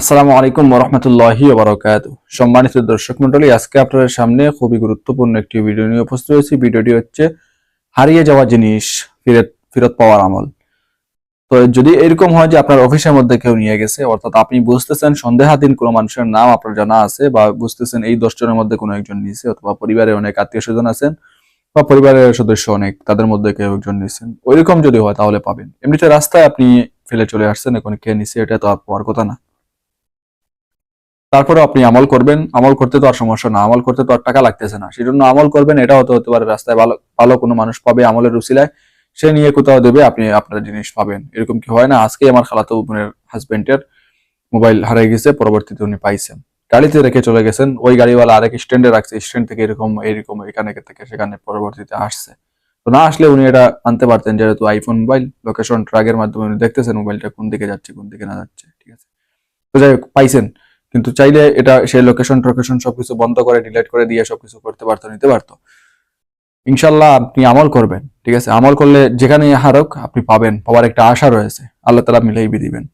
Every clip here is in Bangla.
আসসালামু আলাইকুম রহমতুল্লাহি বারকাত সম্মানিত দর্শক মন্ডলী আজকে আপনাদের সামনে খুবই গুরুত্বপূর্ণ একটি ভিডিও নিয়ে উপস্থিত হয়েছি। ভিডিওটি হচ্ছে হারিয়ে যাওয়া জিনিস, ফেরত ফেরত পাওয়ার আমল। তো যদি এরকম হয় যে আপনার অফিসের মধ্যে কেউ নিয়ে গেছে, অর্থাৎ আপনি বুঝতেছেন সন্দেহাধীন কোনো মানুষের নাম আপনার জানা আছে বা বুঝতেছেন এই দশ জনের মধ্যে কোনো একজন নিয়েছে অথবা পরিবারে অনেক আত্মীয় স্বজন আছেন বা পরিবারের সদস্য অনেক, তাদের মধ্যে কেউ একজন নিয়েছেন ওইরকম যদি হয় তাহলে পাবেন। এমনিতে রাস্তায় আপনি ফেলে চলে আসছেন, এখন কে নিছে এটা তো আর পাওয়ার কথা না। তারপরে আপনি আমল করবেন, আমল করতে তো আর সমস্যা না, আমল করতে তো আর টাকা লাগতেছে না। সেজন্য আমল করবেন এটা হতে হতে পারে রাস্তায় ভালো ভালো কোনো মানুষ পাবে আমলের রুসিলায় সে নিয়ে কোথাও দেবে, আপনি আপনার জিনিস পাবেন। এরকম কি হয় না? আজকে আমার খালাতো বোনের হাজবেন্ডের মোবাইল হারিয়ে গেছে, পরবর্তীতে উনি পাইছেন। গাড়িতে রেখে চলে গেছেন, ওই গাড়িওয়ালা আরেক স্ট্যান্ডে রাখছে স্ট্যান্ড থেকে এরকম এরকম, এখানে থেকে সেখানে পরবর্তীতে আসছে। তো না আসলে উনি এটা আনতে পারতেন, যেহেতু আইফোন মোবাইল লোকেশন ট্র্যাকের মাধ্যমে উনি দেখতেছেন মোবাইলটা কোন দিকে যাচ্ছে, কোন দিকে না যাচ্ছে, ঠিক আছে? তো যাই হোক, পাইছেন। কিন্তু চাইলে এটা সেই লোকেশন টোকেশন সবকিছু বন্ধ করে ডিলেট করে দিয়ে সবকিছু করতে পারতো, নিতে পারতো। ইনশাল্লাহ আপনি আমল করবেন, ঠিক আছে? আমল করলে যেখানে হারক আপনি পাবেন, পাওয়ার একটা আশা রয়েছে। আল্লাহ তালা মিলেই দিবেন।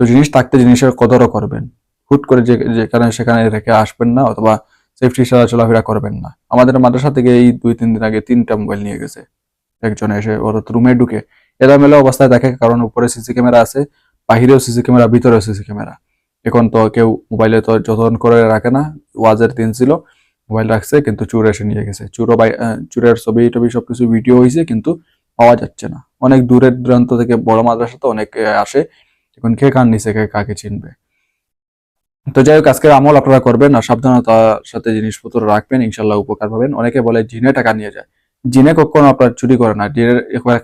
তো জিনিস থাকতে জিনিসের কদরও করবেন। হুট করে যেখানে সেখানে রেখে আসবেন না অথবা সেফটি ছাড়া চলাফেরা করবেন না। আমাদের মাদ্রাসা থেকে এই দুই, তিন দিন আগে তিনটা মোবাইল নিয়ে গেছে। একজন এসে ওর রুমে ঢুকে। এলোমেলো অবস্থায় দেখে, কারণ উপরে সিসি ক্যামেরা আছে, বাহিরেও সিসি ক্যামেরা, ভিতরেও সিসি ক্যামেরা। এখন তো কেউ মোবাইলে তো যতন করে রাখে না, ওয়াজের দিন ছিল মোবাইল রাখছে, কিন্তু চুর এসে নিয়ে গেছে। চুরও বাই চুরের ছবি টবি সবকিছু ভিডিও হয়েছে কিন্তু পাওয়া যাচ্ছে না। অনেক দূরের দূরান্ত থেকে বড় মাদ্রাসা তো অনেক আসে, এখন কে কান নিচে, কে কাকে চিনবে? তো যাই হোক, আজকের আমল আপনারা করবেন, আর সাবধানতার সাথে জিনিসপত্র রাখবেন ইনশাল্লাহ উপকার পাবেন। অনেকে বলে জিনে টাকা নিয়ে যায়। জিনে কখনো আপনার চুরি করে না। জিনের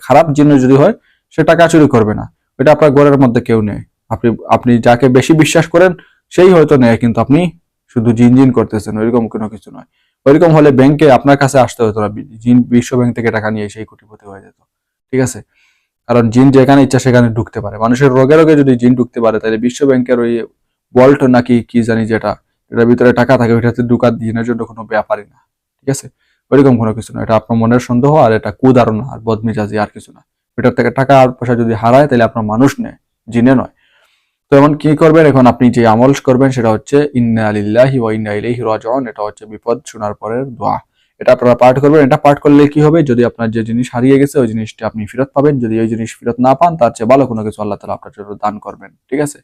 খারাপ জিনে যদি হয়, সে টাকা চুরি করবে না। ওটা আপনার ঘরের মধ্যে কেউ নেই। আপনি আপনি যাকে বেশি বিশ্বাস করেন, সেই হয়তো নেয়, কিন্তু আপনি শুধু জিন জিন করতেছেন, ওইরকম কোনো কিছু নয়। ওইরকম হলে ব্যাংকে আপনার কাছে আসতে হতো না জিন বিশ্ব ব্যাংক থেকে টাকা নিয়ে সেই কোটিপতি হয়ে যেত। ঠিক আছে? কারণ জিন যেখানে ইচ্ছা সেখানে ঢুকতে পারে। মানুষের রোগে রোগে যদি জিন ঢুকতে পারে, তাহলে বিশ্ব ব্যাংকের ওই বল্ট নাকি কি জানি যেটা এটার ভিতরে টাকা থাকে, ওইটাতে ঢুকা জিনের জন্য কোনো ব্যাপারই না। ঠিক আছে? ওইরকম কোনো কিছু না এটা আপনার মনের সন্দেহ আর এটা কুদারণা আর বদমিজাজি আর কিছু না। এটার থেকে টাকা আর পয়সা যদি হারায়, তাহলে আপনার মানুষ নেয়, জিনে নয়। তো এমন কি করবেন? এখন আপনি যে আমল করবেন সেটা হচ্ছে, ইন্না আলিল্লাহি ওয়া ইন্না ইলাইহি রাজিউন এটা হচ্ছে বিপদ শোনার পরের দোয়া। এটা আপনারা পাঠ করবেন। এটা পাঠ করলে কি হবে? যদি আপনার যে জিনিস হারিয়ে গেছে, ওই জিনিসটা আপনি ফেরত পাবেন। যদি ওই জিনিস ফেরত না পান, তার চেয়ে ভালো কোনো কিছু আল্লাহ তালা আপনার জন্য দান করবেন। ঠিক আছে?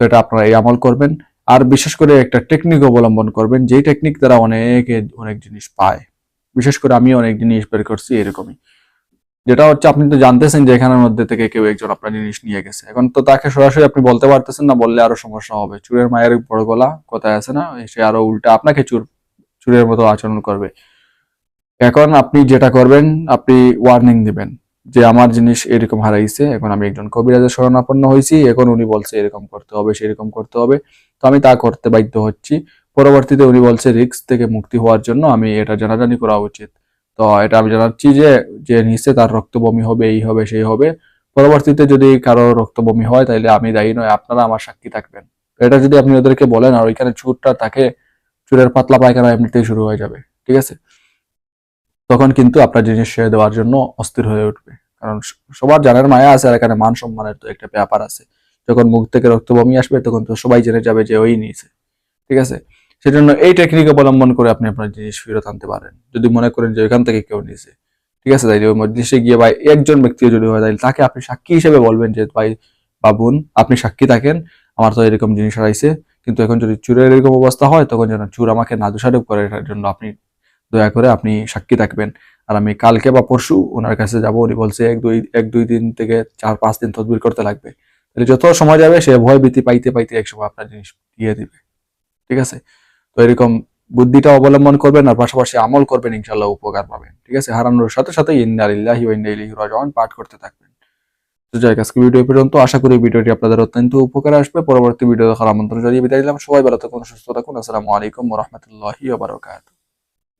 তো এটা আপনারা এই আমল করবেন। আর বিশেষ করে একটা টেকনিক অবলম্বন করবেন। যেই টেকনিক দ্বারা অনেকে অনেক জিনিস পায়। বিশেষ করে আমি অনেক জিনিস বের করছি এরকমই। যেটা হচ্ছে আপনি তো জানতেছেন যে এখানের মধ্যে থেকে কেউ একজন আপনার জিনিস নিয়ে গেছে। এখন তো তাকে সরাসরি আপনি বলতে পারতেছেন না, বললে আরও সমস্যা হবে। চুরের মায়ের বড় গলা কোথায় আছে না? সে আরও উল্টা আপনাকে চুর, চুরের মতো আচরণ করবে। এখন আপনি যেটা করবেন, আপনি ওয়ার্নিং দিবেন যে আমার জিনিস এরকম হারাইছে, এখন আমি একজন কবিরাজের শরণাপন্ন হয়েছি, এখন উনি বলছে এরকম করতে হবে, সেরকম করতে হবে। তো আমি তা করতে বাধ্য হচ্ছি। পরবর্তীতে উনি বলছে, রিস্ক থেকে মুক্তি হওয়ার জন্য আমি এটা জানাজানি করা উচিত। তো এটা আমি জানাচ্ছি যে যে নিচে তার রক্ত বমি হবে, এই হবে, সেই হবে। পরবর্তীতে যদি কারও রক্ত বমি হয় তাহলে আমি দায়ী নয় আপনারা আমার সাক্ষী থাকবেন। এটা যদি আপনি ওদেরকে বলেন, আর ওইখানে চুরটা তাকে চুরের পাতলা পায়খানা এমনিতেই শুরু হয়ে যাবে, ঠিক আছে? তখন কিন্তু আপনার জিনিস ছেড়ে দেওয়ার জন্য অস্থির হয়ে উঠবে। কারণ সবার জানার মায়া আছে, আর এখানে মান সম্মানের তো একটা ব্যাপার আছে। যখন মুখ থেকে রক্ত বমি আসবে, তখন তো সবাই জেনে যাবে যে ওই নিয়েছে, ঠিক আছে? সেজন্য এই টেকনিক অবলম্বন করে আপনি আপনার জিনিস ফেরত আনতে পারেন। যদি মনে করেন যে ওইখান থেকে কেউ নিয়েছে ঠিক আছে? তাই ওই মজলিসে গিয়ে ভাই একজন ব্যক্তিও যদি হয় তাহলে তাকে আপনি সাক্ষী হিসেবে বলবেন যে, ভাই, বাবুন, আপনি সাক্ষী থাকেন, আমার তো এরকম জিনিস হারাইছে। কিন্তু এখন যদি চুরের এরকম অবস্থা হয়, তখন যেন চুর আমাকে না দোষারোপ করে এটার জন্য আপনি দয়া করে আপনি সাক্ষী থাকবেন। আর আমি কালকে বা পরশু ওনার কাছে যাব, উনি বলছে এক, দুই এক, দুই দিন থেকে চার, পাঁচ দিন তদবির করতে লাগবে। তাহলে যত সময় যাবে, সে ভয় ভীতি পাইতে পাইতে এক সময় আপনার জিনিস দিয়ে দিবে। ঠিক আছে? তো এরকম বুদ্ধিটা অবলম্বন করবেন আর পাশাপাশি আমল করবেন ইনশাল্লাহ উপকার পাবেন। ঠিক আছে? হারানোর সাথে সাথে ইলাইহি রাজিউন পাঠ করতে থাকবেন। তো যাই আজকে ভিডিও পর্যন্ত। আশা করি ভিডিওটি আপনাদের অত্যন্ত উপকার আসবে। পরবর্তী ভিডিও দেখার আমন্ত্রণ জানিয়ে বিদায় দিলাম সবাই ভালো থাকুন, সুস্থ থাকুন। আসসালামু আলাইকুম রহমতুল্লাহি বারকাত